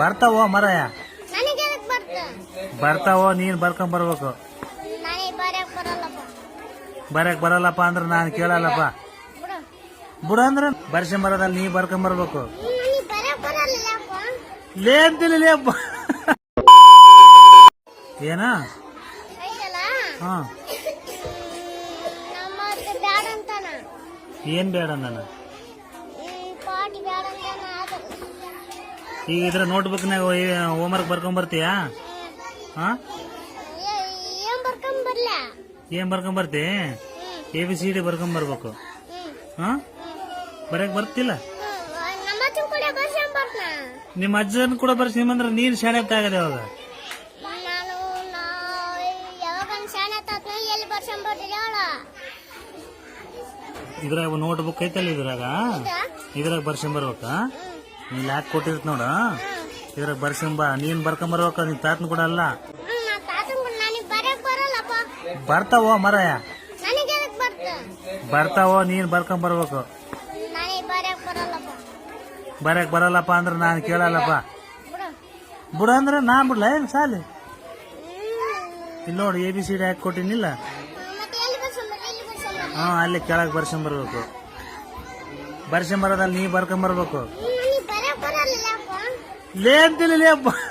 ಬರ್ತಾವೋ ಮರಯ ಬರ್ತಾವ ನೀನ್ ಬರ್ಕೊಂಡ್ ಬರ್ಬೇಕು. ಬರಕ್ ಬರಲ್ಲಪ್ಪ ಅಂದ್ರೆ ನಾನು ಕೇಳಲ್ಲಪ್ಪ. ಬುಡ. ಅಂದ್ರೆ ಬರ್ಷ ಮರದಲ್ಲಿ ನೀ ಬರ್ಕೊಂಡ್ ಬರ್ಬೇಕು. ಲೇ ಅಂತಿಲ್ಲ ಏನ? ಹಾ. ಏನ್ ಬೇಡ ನಾನು ಈಗ ಇದ್ರ ನೋಟ್ಬುಕ್ನಾಗ ಹೋಮ್ವರ್ಕ್ ವರ್ಕ್ ಏ- ಏನ್ ಬರ್ಕೊಂಡ್ ಬರ್ಲ? ಏನ್ ಬರ್ಕೊಂಡ್ ಬರ್ತಿ? ಎ ಬಿ ಸಿ ಡಿ ಬರ್ಕೊಂಬರ್ಬೇಕು ಬರೆಯಕ್ಕೆ ಹಾ ಬರಕ್ ಬರ್ತಿಲ್ಲ? ನಮ್ಮ ಅಚ್ಚನ್ ಕೂಡ ಬರ್ಸಿ ಬರ್ನ ನಿಮ್ಮ ಅಜ್ಜನ್ ಕೂಡ ಬರ್ಸಿಮಂದ್ರ ನೀನ್ ಶಾಣೆ ಆಗದೆ ಅವಾಗ? ನಾನು ನೋಟ್ ಬುಕ್ ಇದ್ರಾಗ ಐತಲ್ಲ ಇದ್ರಾಗ? ಇದ್ರಾಗ ಬರ್ಸ್ಕೊಂಡ್ ನೀನ್ ಯಾಕೆ ಕೊಟ್ಟಿರ್ತ ನೋಡ ಇದ್ರ ಬರ್ಸಿಂಬ ನೀನ್ ಬರ್ಕೊಂಬರ್ಬೇಕ ನಿನ್ ತಾತನ್ ಕೂಡ ಅಲ್ಲ. ನಾ ಬರ್ತಾವೋ ಮರಯ? ಬರ್ತಾವೋ ನೀನ್ ಬರ್ಕೊಂಬರ್ಬೇಕು. ಬರಕ್ ಬರಲ್ಲಪ್ಪ. ಅಂದ್ರೆ ನಾನು ಕೇಳಲ್ಲಪ್ಪ. ಬಿಡು. ಅಂದ್ರೆ ನಾ ಬಿಡ್ಲ? ಏನ್ ಸಾಲಿ? ಇಲ್ಲಿ ನೋಡಿ ಎ ಬಿ ಸಿ ಡಿ ಹಾಕಿ ಕೊಟ್ಟಿನಿಲ್ಲ? ಹಾ ಅಲ್ಲಿ ಕೆಳಗ್ ಬರ್ಸಂಬರ್ಬೇಕು. ಬರ್ಸಂಬರದಲ್ಲಿ ನೀ ಬರ್ಕೊಂಡ್ Lê dele, lembra.